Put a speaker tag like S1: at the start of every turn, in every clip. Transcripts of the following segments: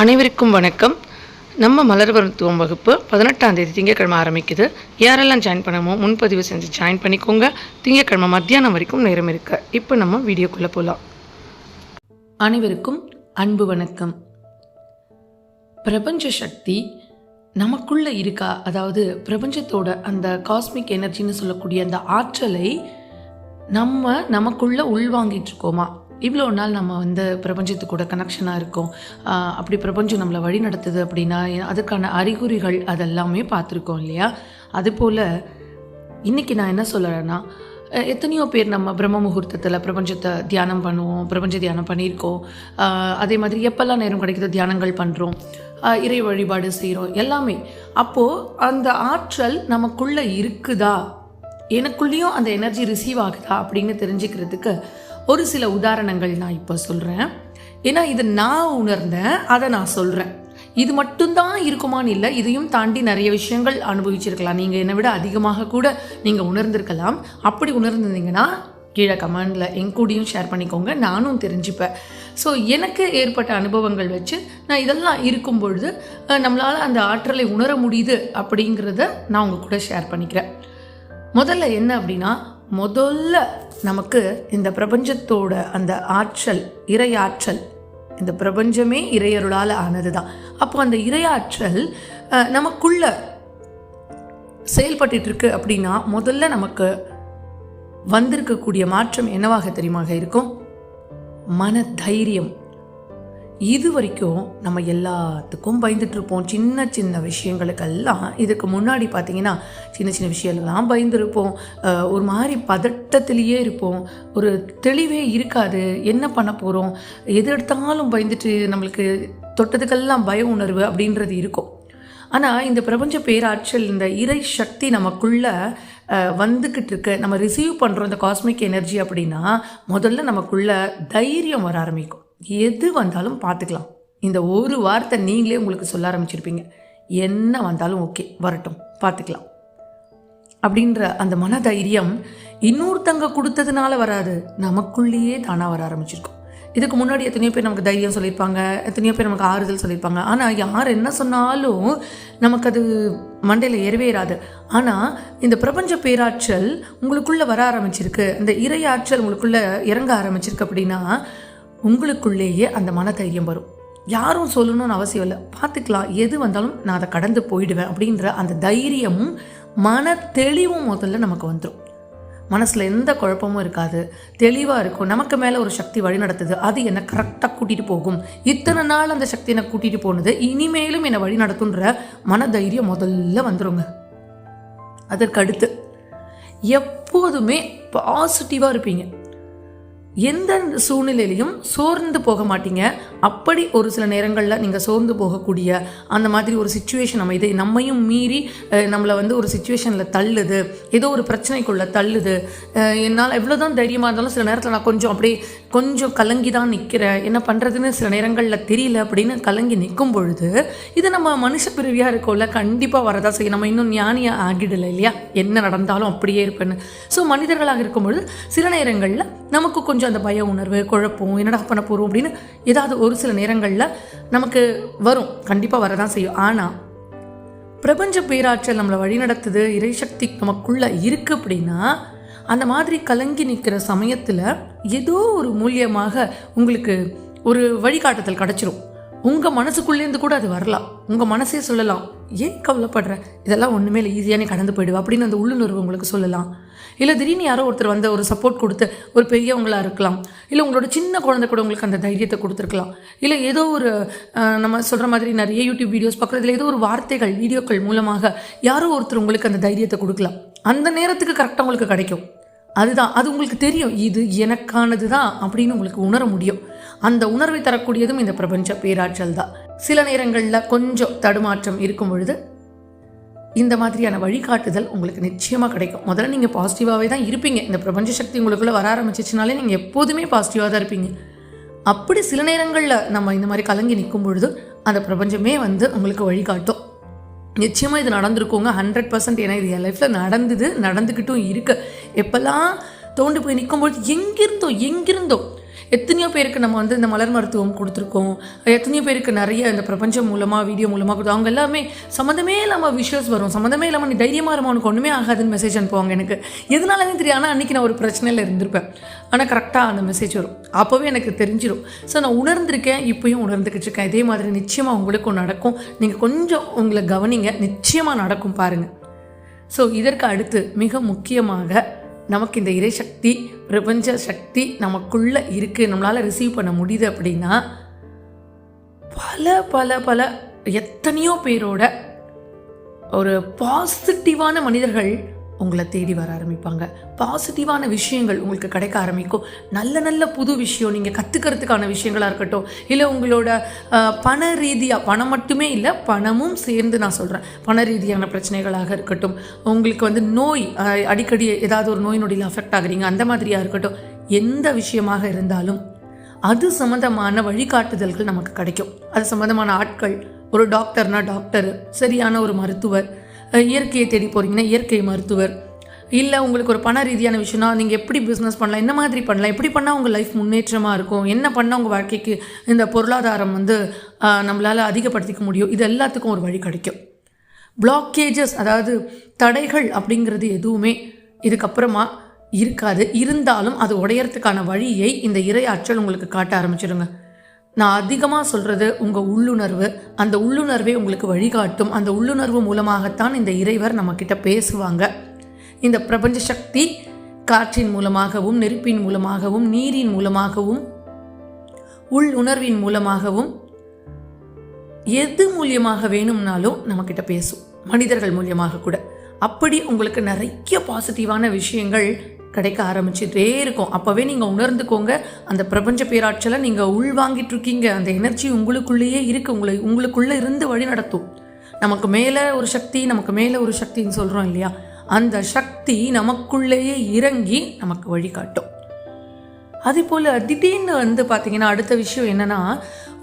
S1: அனைவருக்கும் வணக்கம். நம்ம மலர் மருத்துவம் வகுப்பு பதினெட்டாம் தேதி திங்கக்கிழமை ஆரம்பிக்குது. யாரெல்லாம் ஜாயின் பண்ணமோ முன்பதிவு செஞ்சு ஜாயின் பண்ணிக்கோங்க. திங்கக்கிழமை மத்தியானம் வரைக்கும் நேரம் இருக்கு. இப்போ நம்ம வீடியோக்குள்ளே போகலாம் அனைவருக்கும் அன்பு வணக்கம். பிரபஞ்ச சக்தி நமக்குள்ளே இருக்கா? அதாவது பிரபஞ்சத்தோட அந்த காஸ்மிக் எனர்ஜின்னு சொல்லக்கூடிய அந்த ஆற்றலை நம்ம நமக்குள்ளே உள்வாங்கிட்டு இருக்கோமா? இவ்வளோ நாள் நம்ம வந்து பிரபஞ்சத்து கூட கனெக்ஷனாக இருக்கோம். அப்படி பிரபஞ்சம் நம்மளை வழி நடத்துது அப்படின்னா அதுக்கான அறிகுறிகள் அதெல்லாமே பார்த்துருக்கோம் இல்லையா? அதுபோல் இன்றைக்கி நான் என்ன சொல்கிறேன்னா எத்தனையோ பேர் நம்ம பிரம்ம முகூர்த்தத்தில் பிரபஞ்சத்தை தியானம் பண்ணுவோம் பிரபஞ்ச தியானம் பண்ணியிருக்கோம். அதே மாதிரி எப்பெல்லாம் நேரம் கிடைக்குதோ தியானங்கள் பண்ணுறோம் இறை வழிபாடு செய்கிறோம் எல்லாமே. அப்போது அந்த ஆற்றல் நமக்குள்ளே இருக்குதா? எனக்குள்ளேயும் அந்த எனர்ஜி ரிசீவ் ஆகுதா? அப்படின்னு தெரிஞ்சுக்கிறதுக்கு ஒரு சில உதாரணங்கள் நான் இப்போ சொல்கிறேன் ஏன்னா இது நான் உணர்ந்தேன் அதை நான் சொல்கிறேன் இது மட்டும்தான் இருக்குமான்னு இல்லை இதையும் தாண்டி நிறைய விஷயங்கள் அனுபவிச்சிருக்கலாம். நீங்கள் என்னை விட அதிகமாக கூட நீங்கள் உணர்ந்திருக்கலாம். அப்படி உணர்ந்திருந்தீங்கன்னா கீழே கமெண்டில் என் கூடயும் ஷேர் பண்ணிக்கோங்க நானும் தெரிஞ்சுப்பேன். ஸோ எனக்கு ஏற்பட்ட அனுபவங்கள் வச்சு நான் இதெல்லாம் இருக்கும் பொழுது நம்மளால் அந்த ஆற்றலை உணர முடியுது அப்படிங்கிறத நான் உங்கள் கூட ஷேர் பண்ணிக்கிறேன். முதல்ல என்ன அப்படின்னா முதல்ல நமக்கு இந்த பிரபஞ்சத்தோட அந்த ஆற்றல் இறையாற்றல் இந்த பிரபஞ்சமே இறையருளால் ஆனது தான் அப்போ அந்த இறையாற்றல் நமக்குள்ள செயல்பட்டுட்டு இருக்கு அப்படின்னா முதல்ல நமக்கு வந்திருக்கக்கூடிய மாற்றம் என்னவாக தெரியுமாக இருக்கும்? மன தைரியம் இது வரைக்கும் நம்ம எல்லாத்துக்கும் பயந்துட்டுருப்போம். சின்ன சின்ன விஷயங்களுக்கெல்லாம் இதுக்கு முன்னாடி பார்த்தீங்கன்னா சின்ன சின்ன விஷயங்கள்லாம் பயந்துருப்போம். ஒரு மாதிரி பதட்டத்திலேயே இருப்போம். ஒரு தெளிவே இருக்காது. என்ன பண்ண போகிறோம் எது எடுத்தாலும் பயந்துட்டு நம்மளுக்கு தொட்டதுக்கெல்லாம் பய உணர்வு அப்படின்றது இருக்கும். ஆனால் இந்த பிரபஞ்ச பேராற்றல் இந்த இறை சக்தி நமக்குள்ளே வந்துக்கிட்டு இருக்க நம்ம ரிசீவ் பண்ணுறோம் இந்த காஸ்மிக் எனர்ஜி அப்படின்னா முதல்ல நமக்குள்ளே தைரியம் வர ஆரம்பிக்கும். எது வந்தாலும் பார்த்துக்கலாம். இந்த ஒரு வார்த்தை நீங்களே உங்களுக்கு சொல்ல ஆரம்பிச்சிருப்பீங்க. என்ன வந்தாலும் ஓகே வரட்டும் பார்த்துக்கலாம். அப்படின்ற அந்த மனதைரியம் இன்னொருத்தங்க கொடுத்ததுனால வராது. நமக்குள்ளேயே தானாக வர ஆரம்பிச்சிருக்கும். இதுக்கு முன்னாடி எத்தனையோ பேர் நமக்கு தைரியம் சொல்லியிருப்பாங்க எத்தனையோ பேர் நமக்கு ஆறுதல் சொல்லியிருப்பாங்க. ஆனால் யார் என்ன சொன்னாலும் நமக்கு அது மண்டையில் ஏறவேறாது. ஆனால் இந்த பிரபஞ்ச பேராற்றல் உங்களுக்குள்ளே வர ஆரம்பிச்சிருக்கு. இந்த இறை ஆற்றல் உங்களுக்குள்ளே இறங்க ஆரம்பிச்சிருக்கு அப்படின்னா உங்களுக்குள்ளேயே அந்த மனதைரியம் வரும். யாரும் சொல்லணும்னு அவசியம் இல்லை. பார்த்துக்கலாம். எது வந்தாலும் நான் அதை கடந்து போயிடுவேன் அப்படின்ற அந்த தைரியமும் மன தெளிவும் முதல்ல நமக்கு வந்துடும் மனசில் எந்த குழப்பமும் இருக்காது. தெளிவாக இருக்கும். நமக்கு மேலே ஒரு சக்தி வழி நடத்துது. அது என்னை கரெக்டாக கூட்டிகிட்டு போகும். இத்தனை நாள் அந்த சக்தி என்னை கூட்டிகிட்டு போனது. இனிமேலும் என்னை வழி நடத்துன்ற மன தைரியம் முதல்ல வந்துருங்க. அதற்கடுத்து எப்போதுமே பாசிட்டிவாக இருப்பீங்க. எந்த சூழ்நிலையிலையும் சோர்ந்து போக மாட்டீங்க. அப்படி ஒரு சில நேரங்களில் நீங்கள் சோர்ந்து போகக்கூடிய அந்த மாதிரி ஒரு சுச்சுவேஷன் அமைது. நம்மையும் மீறி நம்மளை வந்து ஒரு சுச்சுவேஷனில் தள்ளுது. ஏதோ ஒரு பிரச்சனைக்குள்ளே தள்ளுது. என்னால் எவ்வளோ தான் தைரியமாக இருந்தாலும் சில நேரத்தில் நான் கொஞ்சம் அப்படியே கொஞ்சம் கலங்கி தான் நிற்கிறேன் என்ன பண்ணுறதுன்னு சில நேரங்களில் தெரியல அப்படின்னு கலங்கி நிற்கும் பொழுது இது நம்ம மனுஷ பிரிவியாக இருக்கோம்ல கண்டிப்பாக வரதா செய்யும். நம்ம இன்னும் ஞானியாக ஆகிடலை இல்லையா? என்ன நடந்தாலும் அப்படியே இருப்பேன்னு. ஸோ மனிதர்களாக இருக்கும்பொழுது சில நேரங்களில் நமக்கு கொஞ்சம் அந்த பய உணர்வு குழப்பம் என்னடா பண்ண போகிறோம் அப்படின்னு ஏதாவது ஒரு சில நேரங்களில் நமக்கு வரும். கண்டிப்பாக வரதான் செய்யும். ஆனால் பிரபஞ்ச பேராற்றல் நம்மளை வழிநடத்துது இறைசக்தி நமக்குள்ள இருக்கு அப்படின்னா அந்த மாதிரி கலங்கி நிற்கிற சமயத்தில் ஏதோ ஒரு மூலியமாக உங்களுக்கு ஒரு வழிகாட்டுதல் கிடச்சிரும். உங்கள் மனசுக்குள்ளேருந்து கூட அது வரலாம். உங்கள் மனசே சொல்லலாம் ஏன் கவலைப்படுற? இதெல்லாம் ஒன்றுமே இல்லை ஈஸியானே கடந்து போயிடுவா அப்படின்னு அந்த உள்ளுணர்வு உங்களுக்கு சொல்லலாம். இல்லை திடீர்னு யாரோ ஒருத்தர் வந்து ஒரு சப்போர்ட் கொடுத்து ஒரு பெரியவங்களாக இருக்கலாம். இல்லை உங்களோட சின்ன குழந்தை கூட உங்களுக்கு அந்த தைரியத்தை கொடுத்துருக்கலாம். இல்லை ஏதோ ஒரு நம்ம சொல்கிற மாதிரி நிறைய யூடியூப் வீடியோஸ் பார்க்குறதுல ஏதோ ஒரு வார்த்தைகள் வீடியோக்கள் மூலமாக யாரோ ஒருத்தர் உங்களுக்கு அந்த தைரியத்தை கொடுக்கலாம். அந்த நேரத்துக்கு கரெக்டாக உங்களுக்கு கிடைக்கும். அதுதான் அது உங்களுக்கு தெரியும் இது எனக்கானது தான் அப்படின்னு உங்களுக்கு உணர முடியும். அந்த உணர்வை தரக்கூடியதும் இந்த பிரபஞ்ச பேராற்றல் தான் சில நேரங்களில் கொஞ்சம் தடுமாற்றம் இருக்கும் பொழுது இந்த மாதிரியான வழிகாட்டுதல் உங்களுக்கு நிச்சயமாக கிடைக்கும். முதல்ல நீங்கள் பாசிட்டிவாகவே தான் இருப்பீங்க. இந்த பிரபஞ்ச சக்தி உங்களுக்குள்ளே வர ஆரம்பிச்சிச்சுனாலே நீங்கள் எப்போதுமே பாசிட்டிவாக தான் இருப்பீங்க. அப்படி சில நேரங்களில் நம்ம இந்த மாதிரி கலங்கி நிற்கும் பொழுது அந்த பிரபஞ்சமே வந்து உங்களுக்கு வழிகாட்டும். நிச்சயமாக இது நடந்திருக்கோங்க. ஹண்ட்ரட் பர்சன்ட் ஏன்னா இது என் லைஃப்பில் நடந்தது நடந்துக்கிட்டும் இருக்கு. எப்போல்லாம் தோண்டு போய் நிற்கும்பொழுது எங்கிருந்தோ எங்கிருந்தோ எத்தனையோ பேருக்கு நம்ம வந்து இந்த மலர் மருத்துவம் கொடுத்துருக்கோம். எத்தனையோ பேருக்கு நிறைய இந்த பிரபஞ்சம் மூலமாக வீடியோ மூலமாக கொடுத்தோம். அவங்க எல்லாமே சம்மந்தமே இல்லாமல் விஷஸ் வரும். சம்மந்தமே இல்லாமல் நீ தைரியமாக இருமா உனக்கு ஒன்றுமே ஆகாதுன்னு மெசேஜ் அனுப்புவாங்க எனக்கு. எதனாலன்னு தெரியும் ஆனால் அன்றைக்கி நான் ஒரு பிரச்சனையில் இருந்திருப்பேன். ஆனால் கரெக்டாக அந்த மெசேஜ் வரும். அப்போவே எனக்கு தெரிஞ்சிடும் ஸோ நான் உணர்ந்திருக்கேன் இப்போயும் உணர்ந்துக்கிட்டு இருக்கேன். இதே மாதிரி நிச்சயமாக உங்களுக்கும் நடக்கும். நீங்கள் கொஞ்சம் உங்களை கவனிங்க. நிச்சயமாக நடக்கும் பாருங்கள் ஸோ இதற்கு அடுத்து மிக முக்கியமாக நமக்கு இந்த இறைசக்தி பிரபஞ்ச சக்தி நமக்குள்ளே இருக்குது நம்மளால் ரிசீவ் பண்ண முடியுது அப்படின்னா பல பல பல எத்தனையோ பேரோட ஒரு பாசிட்டிவான மனிதர்கள் உங்களை தேடி வர ஆரம்பிப்பாங்க. பாசிட்டிவான விஷயங்கள் உங்களுக்கு கிடைக்க ஆரம்பிக்கும். நல்ல நல்ல புது விஷயம் நீங்கள் கற்றுக்கிறதுக்கான விஷயங்களாக இருக்கட்டும் இல்லை உங்களோட பண ரீதியாக பணம் மட்டுமே இல்லை பணமும் சேர்ந்து நான் சொல்கிறேன் பண ரீதியான பிரச்சனைகளாக இருக்கட்டும் உங்களுக்கு வந்து நோய் அடிக்கடி ஏதாவது ஒரு நோய் நொடியில் அஃபெக்ட் ஆகுறீங்க அந்த மாதிரியாக இருக்கட்டும் எந்த விஷயமாக இருந்தாலும் அது சம்மந்தமான வழிகாட்டுதல்கள் நமக்கு கிடைக்கும். அது சம்மந்தமான ஆட்கள் ஒரு டாக்டர்னா டாக்டர் சரியான ஒரு மருத்துவர் இயற்கையை தேடி போகிறீங்கன்னா இயற்கை மருத்துவர். இல்லை உங்களுக்கு ஒரு பண ரீதியான விஷயம்னா நீங்கள் எப்படி பிஸ்னஸ் பண்ணலாம் என்ன மாதிரி பண்ணலாம் எப்படி பண்ணால் உங்கள் லைஃப் முன்னேற்றமாக இருக்கும் என்ன பண்ணால் உங்கள் வாழ்க்கைக்கு இந்த பொருளாதாரம் வந்து நம்மளால் அதிகப்படுத்திக்க முடியும் இது எல்லாத்துக்கும் ஒரு வழி கிடைக்கும். பிளாக்கேஜஸ் அதாவது தடைகள் அப்படிங்கிறது எதுவுமே இதுக்கப்புறமா இருக்காது. இருந்தாலும் அது உடையறதுக்கான வழியை இந்த இறை ஆற்றல் உங்களுக்கு காட்ட ஆரம்பிச்சிடுங்க நான் அதிகமாக சொல்கிறது உங்கள் உள்ளுணர்வு. அந்த உள்ளுணர்வே உங்களுக்கு வழிகாட்டும். அந்த உள்ளுணர்வு மூலமாகத்தான் இந்த இறைவர் நம்மக்கிட்ட பேசுவாங்க. இந்த பிரபஞ்ச சக்தி காற்றின் மூலமாகவும் நெருப்பின் மூலமாகவும் நீரின் மூலமாகவும் உள் உணர்வின் மூலமாகவும் எது மூலியமாக வேணும்னாலும் நம்மக்கிட்ட பேசும். மனிதர்கள் மூலியமாக கூட. அப்படி உங்களுக்கு நிறைய பாசிட்டிவான விஷயங்கள் கிடைக்க ஆரம்பிச்சுட்டே இருக்கும். அப்போவே நீங்கள் உணர்ந்துக்கோங்க. அந்த பிரபஞ்ச பேராற்றலை நீங்கள் உள்வாங்கிட்டு இருக்கீங்க. அந்த எனர்ஜி உங்களுக்குள்ளேயே இருக்குது உங்களை உங்களுக்குள்ளே இருந்து வழி நடத்தும். நமக்கு மேலே ஒரு சக்தி நமக்கு மேலே ஒரு சக்தின்னு சொல்கிறோம் இல்லையா? அந்த சக்தி நமக்குள்ளேயே இறங்கி நமக்கு வழிகாட்டும் அதே போல் திடீர்னு வந்து பார்த்தீங்கன்னா அடுத்த விஷயம் என்னென்னா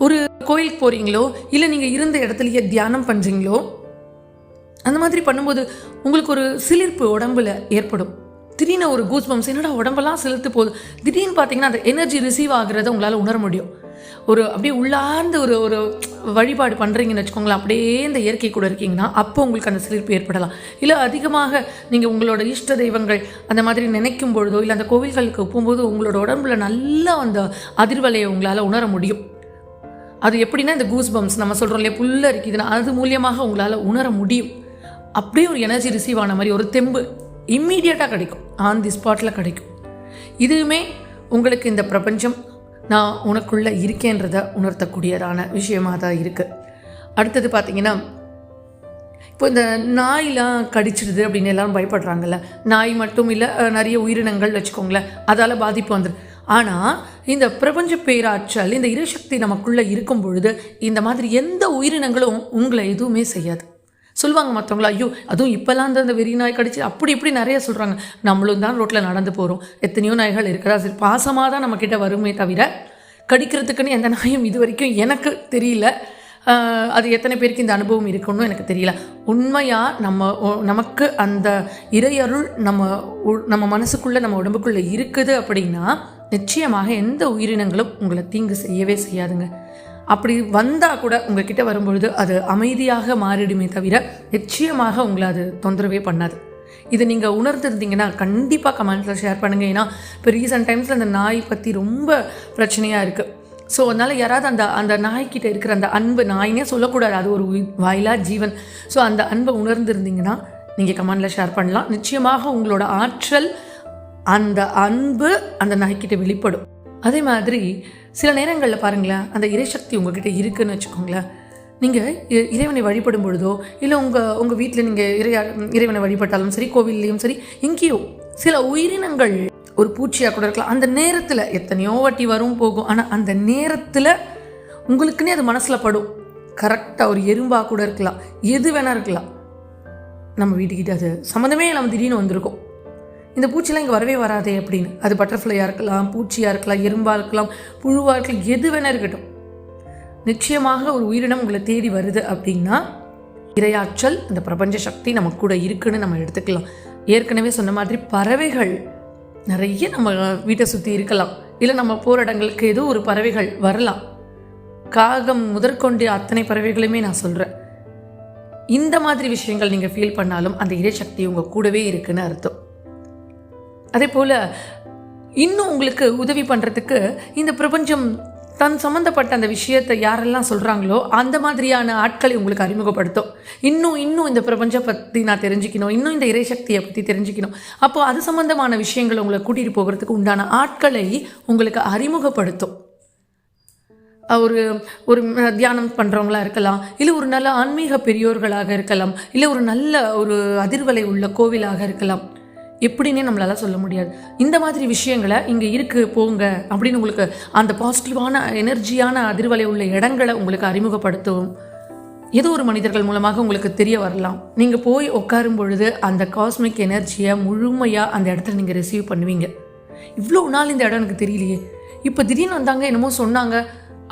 S1: ஒரு கோயிலுக்கு போகிறீங்களோ இல்லை நீங்கள் இருந்த இடத்துலையே தியானம் பண்ணுறீங்களோ அந்த மாதிரி பண்ணும்போது உங்களுக்கு ஒரு சிலிர்ப்பு உடம்புல ஏற்படும். திடீர்னு ஒரு கூஸ் பம்ஸ் என்னடா உடம்பெல்லாம் செலுத்து போகுது? திடீர்னு பார்த்தீங்கன்னா அந்த எனர்ஜி ரிசீவ் ஆகுறத உங்களால் உணர முடியும். ஒரு அப்படியே உள்ளார்ந்து ஒரு ஒரு வழிபாடு பண்ணுறீங்கன்னு வச்சுக்கோங்களேன் அப்படியே இந்த இயற்கை கூட இருக்கீங்கன்னா அப்போ உங்களுக்கு அந்த சிலிர்ப்பு ஏற்படலாம். இல்லை அதிகமாக நீங்கள் உங்களோட இஷ்ட தெய்வங்கள் அந்த மாதிரி நினைக்கும் பொழுதோ இல்லை அந்த கோவில்களுக்கு போகும்போது உங்களோட உடம்புல நல்லா அந்த அதிர்வலையை உங்களால் உணர முடியும். அது எப்படின்னா இந்த கூஸ் பம்ஸ் நம்ம சொல்கிறோம் இல்லையா புல்ல இருக்குதுன்னா அது மூலியமாக உங்களால் உணர முடியும். அப்படியே ஒரு எனர்ஜி ரிசீவ் ஆன மாதிரி ஒரு தெம்பு. இம்மீடியட்டாக கிடைக்கும். ஆன் தி ஸ்பாட்டில் கிடைக்கும். இதுவுமே உங்களுக்கு இந்த பிரபஞ்சம் நான் உனக்குள்ளே இருக்கேன்றதை உணர்த்தக்கூடியதான விஷயமாக தான் இருக்குது அடுத்தது பார்த்தீங்கன்னா இப்போ இந்த நாயெலாம் கடிச்சிடுது அப்படின்னு எல்லாரும் பயப்படுறாங்கல்ல. நாய் மட்டும் இல்லை நிறைய உயிரினங்கள் வச்சுக்கோங்களேன் அதால் பாதிப்பு வந்துடும் ஆனால் இந்த பிரபஞ்ச பேராற்றல் இந்த இறைசக்தி நமக்குள்ளே இருக்கும் பொழுது இந்த மாதிரி எந்த உயிரினங்களும் உங்களை எதுவுமே செய்யாது. சொல்லுவாங்க மற்றவங்கள ஐயோ அதுவும் இப்போல்லாம் அந்த வெறி நாய் கடிச்சு அப்படி இப்படி நிறைய சொல்கிறாங்க நம்மளும் தான் ரோட்டில் நடந்து போகிறோம் எத்தனையோ நாய்கள் இருக்கிறதா சரி பாசமாக தான் நம்மக்கிட்ட வருமே தவிர கடிக்கிறதுக்குன்னு எந்த நாயும் இது வரைக்கும் எனக்கு தெரியல. அது எத்தனை பேருக்கு இந்த அனுபவம் இருக்குன்னு எனக்கு தெரியல. உண்மையாக நம்ம நமக்கு அந்த இறையருள் நம்ம நம்ம மனசுக்குள்ளே நம்ம உடம்புக்குள்ளே இருக்குது அப்படின்னா நிச்சயமாக எந்த உயிரினங்களும் உங்களை தீங்கு செய்யவே செய்யாதுங்க. அப்படி வந்தால் கூட உங்ககிட்ட வரும்பொழுது அது அமைதியாக மாறிடுமே தவிர நிச்சயமாக உங்களை அது தொந்தரவே பண்ணாது. இது நீங்கள் உணர்ந்துருந்தீங்கன்னா கண்டிப்பாக கமெண்ட்ஸில் ஷேர் பண்ணுங்கள் ஏன்னா இப்போ ரீசெண்ட் டைம்ஸில் அந்த நாய் பற்றி ரொம்ப பிரச்சனையாக இருக்குது ஸோ அதனால் யாராவது அந்த அந்த நாய்க்கிட்ட இருக்கிற அந்த அன்பு நாயினே சொல்லக்கூடாது. அது ஒரு உயிர் வாயிலா ஜீவன். ஸோ அந்த அன்பை உணர்ந்துருந்தீங்கன்னா நீங்கள் கமெண்டில் ஷேர் பண்ணலாம். நிச்சயமாக உங்களோட ஆற்றல் அந்த அன்பு அந்த நாய்க்கிட்ட வெளிப்படும். அதே மாதிரி சில நேரங்களில் பாருங்களேன் அந்த இறைசக்தி உங்ககிட்ட இருக்குன்னு வச்சுக்கோங்களேன். நீங்கள் இறைவனை வழிபடும் பொழுதோ இல்லை உங்கள் உங்கள் வீட்டில் நீங்கள் இறை இறைவனை வழிபட்டாலும் சரி கோவில்லையும் சரி எங்கேயோ சில உயிரினங்கள் ஒரு பூச்சியாக கூட இருக்கலாம். அந்த நேரத்தில் எத்தனையோ வாட்டி வரும் போகும். ஆனால் அந்த நேரத்தில் உங்களுக்குன்னே அது மனசில் படும். கரெக்டாக ஒரு எறும்பாக கூட இருக்கலாம். எது வேணால் இருக்கலாம். நம்ம வீட்டுக்கிட்ட அது சம்மந்தமே இல்லாமல் திடீர்னு வந்திருக்கோம். இந்த பூச்சிலாம் இங்கே வரவே வராதே அப்படின்னு. அது பட்டர்ஃப்ளையாக இருக்கலாம் பூச்சியாக இருக்கலாம் எறும்பாக இருக்கலாம் புழுவாக இருக்கலாம் எது வேணா இருக்கட்டும். நிச்சயமாக ஒரு உயிரினம் உங்களை தேடி வருது அப்படின்னா இரையாற்றல் இந்த பிரபஞ்ச சக்தி நம்ம கூட இருக்குன்னு நம்ம எடுத்துக்கலாம். ஏற்கனவே சொன்ன மாதிரி பறவைகள் நிறைய நம்ம வீட்டை சுற்றி இருக்கலாம். இல்லை நம்ம போகிற இடங்களுக்கு ஏதோ ஒரு பறவைகள் வரலாம். காகம் முதற்கொண்டு அத்தனை பறவைகளுமே நான் சொல்கிறேன் இந்த மாதிரி விஷயங்கள் நீங்கள் ஃபீல் பண்ணாலும் அந்த இறைசக்தி உங்கள் கூடவே இருக்குன்னு அர்த்தம். அதே போல் இன்னும் உங்களுக்கு உதவி பண்ணுறதுக்கு இந்த பிரபஞ்சம் தன் சம்மந்தப்பட்ட அந்த விஷயத்தை யாரெல்லாம் சொல்கிறாங்களோ அந்த மாதிரியான ஆட்களை உங்களுக்கு அறிமுகப்படுத்தும். இன்னும் இன்னும் இந்த பிரபஞ்சம் பற்றி நான் தெரிஞ்சுக்கணும். இன்னும் இந்த இறைசக்தியை பற்றி தெரிஞ்சுக்கணும். அப்போது அது சம்மந்தமான விஷயங்களை உங்களை கூட்டிகிட்டு போகிறதுக்கு உண்டான ஆட்களை உங்களுக்கு அறிமுகப்படுத்தும். ஒரு ஒரு தியானம் பண்ணுறவங்களா இருக்கலாம் இல்லை ஒரு நல்ல ஆன்மீக பெரியோர்களாக இருக்கலாம் இல்லை ஒரு நல்ல ஒரு அதிர்வலை உள்ள கோவிலாக இருக்கலாம். எப்படின்னே நம்மளால சொல்ல முடியாது. இந்த மாதிரி விஷயங்களை இங்கே இருக்குது போங்க அப்படின்னு உங்களுக்கு அந்த பாசிட்டிவான எனர்ஜியான அதிர்வலை உள்ள இடங்களை உங்களுக்கு அறிமுகப்படுத்தவும் ஏதோ ஒரு மனிதர்கள் மூலமாக உங்களுக்கு தெரிய வரலாம். நீங்கள் போய் உட்காரும் பொழுது அந்த காஸ்மிக் எனர்ஜியை முழுமையாக அந்த இடத்துல நீங்கள் ரிசீவ் பண்ணுவீங்க. இவ்வளோ நாள் இந்த இடம் எனக்கு தெரியலையே. இப்போ திடீர்னு வந்தாங்க என்னமோ சொன்னாங்க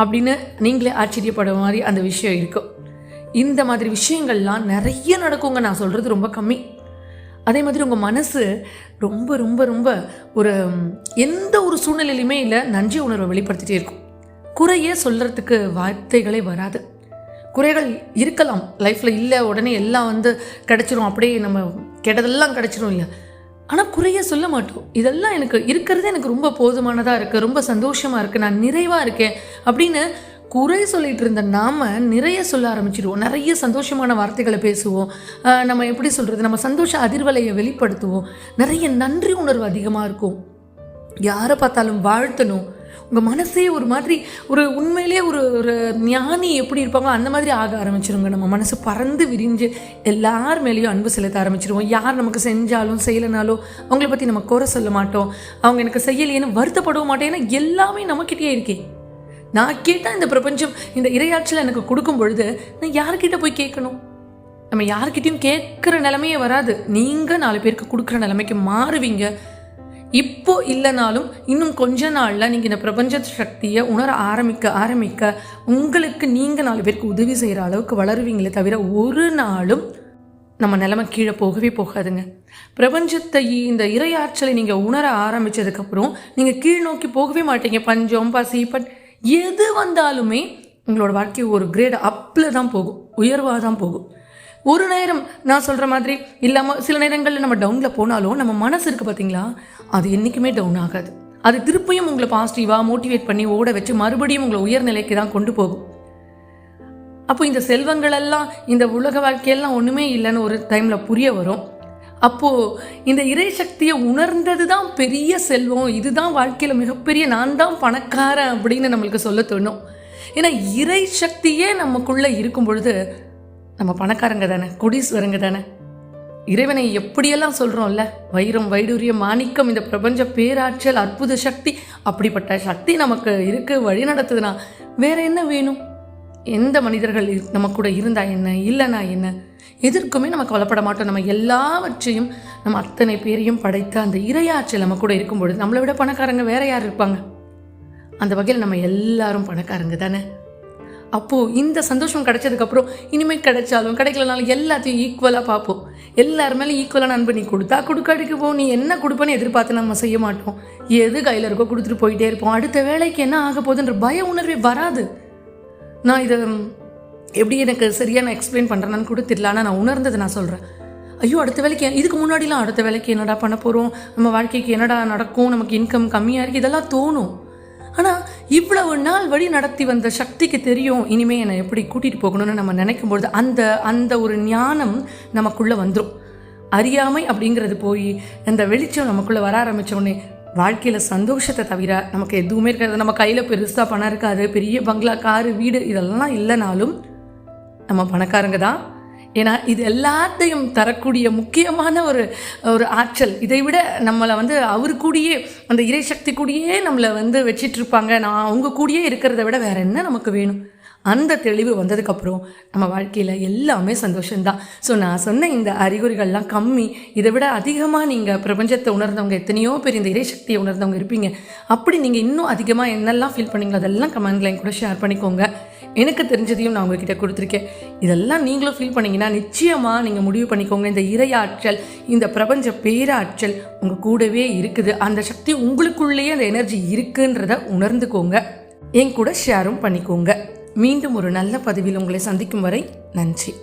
S1: அப்படின்னு நீங்களே ஆச்சரியப்படுற மாதிரி அந்த விஷயம் இருக்கும். இந்த மாதிரி விஷயங்கள்லாம் நிறைய நடக்குங்க. நான் சொல்கிறது ரொம்ப கம்மி. அதே மாதிரி உங்கள் மனசு ரொம்ப ரொம்ப ரொம்ப ஒரு எந்த ஒரு சூழ்நிலையிலுமே இல்லை நன்றி உணர்வை வெளிப்படுத்திகிட்டே இருக்கும். குறையே சொல்கிறதுக்கு வார்த்தைகளே வராது. குறைகள் இருக்கலாம். லைஃப்பில் இல்லை உடனே எல்லாம் வந்து கிடச்சிரும். அப்படியே நம்ம கெட்டதெல்லாம் கிடச்சிரும் இல்லை ஆனால் குறைய சொல்ல மாட்டோம். இதெல்லாம் எனக்கு இருக்கிறது எனக்கு ரொம்ப போதுமானதாக இருக்குது ரொம்ப சந்தோஷமாக இருக்குது நான் நிறைவாக இருக்கேன். அப்படின்னு குறை சொல்லிட்டு இருந்த நாம் நிறைய சொல்ல ஆரம்பிச்சிடுவோம். நிறைய சந்தோஷமான வார்த்தைகளை பேசுவோம். நம்ம எப்படி சொல்கிறது நம்ம சந்தோஷ அதிர்வலையை வெளிப்படுத்துவோம். நிறைய நன்றி உணர்வு அதிகமாக இருக்கும். யாரை பார்த்தாலும் வாழ்த்தணும். உங்கள் மனசே ஒரு மாதிரி ஒரு உண்மையிலே ஒரு ஒரு ஞானி எப்படி இருப்பாங்களோ அந்த மாதிரி ஆக ஆரம்பிச்சிருங்க. நம்ம மனசு பறந்து விரிஞ்சு எல்லார் மேலேயும் அன்பு செலுத்த ஆரம்பிச்சிருவோம். யார் நமக்கு செஞ்சாலும் செய்யலைனாலும் அவங்கள பற்றி நம்ம குறை சொல்ல மாட்டோம். அவங்க எனக்கு செய்யலையேன்னு வருத்தப்படவும் மாட்டோம். ஏன்னா எல்லாமே நம்மக்கிட்டே இருக்கே. நான் கேட்டால் இந்த பிரபஞ்சம் இந்த இரையாற்றலை எனக்கு கொடுக்கும் பொழுது நான் யார்கிட்ட போய் கேட்கணும்? நம்ம யார்கிட்டையும் கேட்குற நிலமையே வராது. நீங்கள் நாலு பேருக்கு கொடுக்குற நிலைமைக்கு மாறுவீங்க. இப்போ இல்லைனாலும் இன்னும் கொஞ்ச நாளில் நீங்கள் இந்த பிரபஞ்ச சக்தியை உணர ஆரம்பிக்க ஆரம்பிக்க உங்களுக்கு நீங்கள் நாலு பேருக்கு உதவி செய்கிற அளவுக்கு வளருவீங்களே தவிர ஒரு நாளும் நம்ம நிலமை கீழே போகவே போகாதுங்க. பிரபஞ்சத்தை இந்த இரையாற்றலை நீங்கள் உணர ஆரம்பித்ததுக்கப்புறம் நீங்கள் கீழ் நோக்கி போகவே மாட்டீங்க. பஞ்சம் பசி பட் எது வந்தாலுமே உங்களோட வாழ்க்கை ஒரு கிரேட் அப்பில் தான் போகும். உயர்வாக தான் போகும். ஒரு நேரம் நான் சொல்கிற மாதிரி இல்லாமல் சில நேரங்களில் நம்ம டவுனில் போனாலும் நம்ம மனசு இருக்குது பார்த்தீங்களா அது என்றைக்குமே டவுன் ஆகாது. அது திருப்பியும் உங்களை பாசிட்டிவாக மோட்டிவேட் பண்ணி ஓட வச்சு மறுபடியும் உங்களை உயர்நிலைக்கு தான் கொண்டு போகும். அப்போ இந்த செல்வங்களெல்லாம் இந்த உலக வாழ்க்கையெல்லாம் ஒன்றுமே இல்லைன்னு ஒரு டைமில் புரிய வரும். அப்போது இந்த இறை சக்தியை உணர்ந்தது தான் பெரிய செல்வம். இதுதான் வாழ்க்கையில் மிகப்பெரிய நான் தான் பணக்காரன் அப்படின்னு நம்மளுக்கு சொல்ல தோணும். ஏன்னா இறை சக்தியே நமக்குள்ளே இருக்கும் பொழுது நம்ம பணக்காரங்க தானே கொடீஸ்வரங்க தானே. இறைவனை எப்படியெல்லாம் சொல்கிறோம்ல வைரம் வைடூரியம் மாணிக்கம் இந்த பிரபஞ்ச பேராற்றல் அற்புத சக்தி அப்படிப்பட்ட சக்தி நமக்கு இருக்கு வழி நடத்துதுன்னா வேற என்ன வேணும்? எந்த மனிதர்கள் நம்ம கூட இருந்தா என்ன இல்லைனா என்ன? எதற்குமே நம்ம கவலைப்பட மாட்டோம். நம்ம எல்லாவற்றையும் நம்ம அத்தனை பேரையும் படைத்த அந்த இரையாற்றல் நம்ம கூட இருக்கும் பொழுது நம்மளை விட பணக்காரங்க வேற யார் இருப்பாங்க? அந்த வகையில் நம்ம எல்லாரும் பணக்காரங்க தானே? அப்போது இந்த சந்தோஷம் கிடைச்சதுக்கப்புறம் இனிமேல் கிடைச்சாலும் கிடைக்கலனாலும் எல்லாத்தையும் ஈக்குவலாக பார்ப்போம். எல்லார் ஈக்குவலாக நண்பு நீ கொடுத்தா கொடுக்காடிக்கு போ நீ என்ன கொடுப்பேன்னு எதிர்பார்த்து நம்ம செய்ய மாட்டோம். எது கையில் இருக்கோ கொடுத்துட்டு போயிட்டே இருப்போம். அடுத்த வேலைக்கு என்ன ஆக போகுதுன்ற பய உணர்வே வராது. நான் இதை எப்படி எனக்கு சரியாக நான் எக்ஸ்பிளைன் பண்ணுறேன்னு கூட தெரியல ஆனால் நான் உணர்ந்தது நான் சொல்கிறேன் ஐயோ அடுத்த வேலைக்கு இதுக்கு முன்னாடிலாம் அடுத்த வேலைக்கு என்னடா பண்ண போகிறோம் நம்ம வாழ்க்கைக்கு என்னடா நடக்கும்? நமக்கு இன்கம் கம்மியாக இருக்குது இதெல்லாம் தோணும். ஆனால் இவ்வளவு நாள் வழி நடத்தி வந்த சக்திக்கு தெரியும். இனிமேல் என்னை எப்படி கூட்டிகிட்டு போகணும்னு நம்ம நினைக்கும் பொழுது அந்த அந்த ஒரு ஞானம் நமக்குள்ளே வந்துடும் அறியாமை அப்படிங்கிறது போய் அந்த வெளிச்சம் நமக்குள்ளே வர ஆரம்பிச்ச உடனே வாழ்க்கையில் சந்தோஷத்தை தவிர நமக்கு எதுவுமே இருக்காது. நம்ம கையில் பெருசாக பணம் இருக்காது. பெரிய பங்களா காரு வீடு இதெல்லாம் இல்லைனாலும் நம்ம பணக்காரங்க தான். ஏன்னா இது எல்லாத்தையும் தரக்கூடிய முக்கியமான ஒரு ஒரு ஆற்றல். இதை விட நம்மளை வந்து அவர் கூடயே அந்த இறை சக்தி கூடயே நம்மளை வந்து வச்சிட்டு இருப்பாங்க நான் அவங்க கூடயே இருக்கிறத விட வேற என்ன நமக்கு வேணும்? அந்த தெளிவு வந்ததுக்கப்புறம் நம்ம வாழ்க்கையில் எல்லாமே சந்தோஷம்தான். ஸோ நான் சொன்ன இந்த அறிகுறிகள்லாம் கம்மி. இதை விட அதிகமாக நீங்கள் பிரபஞ்சத்தை உணர்ந்தவங்க எத்தனையோ பேர் இந்த இறைசக்தியை உணர்ந்தவங்க இருப்பீங்க. அப்படி நீங்கள் இன்னும் அதிகமாக என்னெல்லாம் ஃபீல் பண்ணீங்களோ அதெல்லாம் கமெண்ட் லைன் கூட ஷேர் பண்ணிக்கோங்க. எனக்கு தெரிஞ்சதையும் நான் உங்ககிட்ட கொடுத்துருக்கேன். இதெல்லாம் நீங்களும் ஃபீல் பண்ணிங்கன்னா நிச்சயமாக நீங்கள் முடிவு பண்ணிக்கோங்க. இந்த இரையாற்றல் இந்த பிரபஞ்ச பேராற்றல் உங்கள் கூடவே இருக்குது. அந்த சக்தி உங்களுக்குள்ளேயே அந்த எனர்ஜி இருக்குன்றத உணர்ந்துக்கோங்க. என் கூட ஷேரும் பண்ணிக்கோங்க. மீண்டும் ஒரு நல்ல பதிவில் உங்களை சந்திக்கும் வரை நன்றி.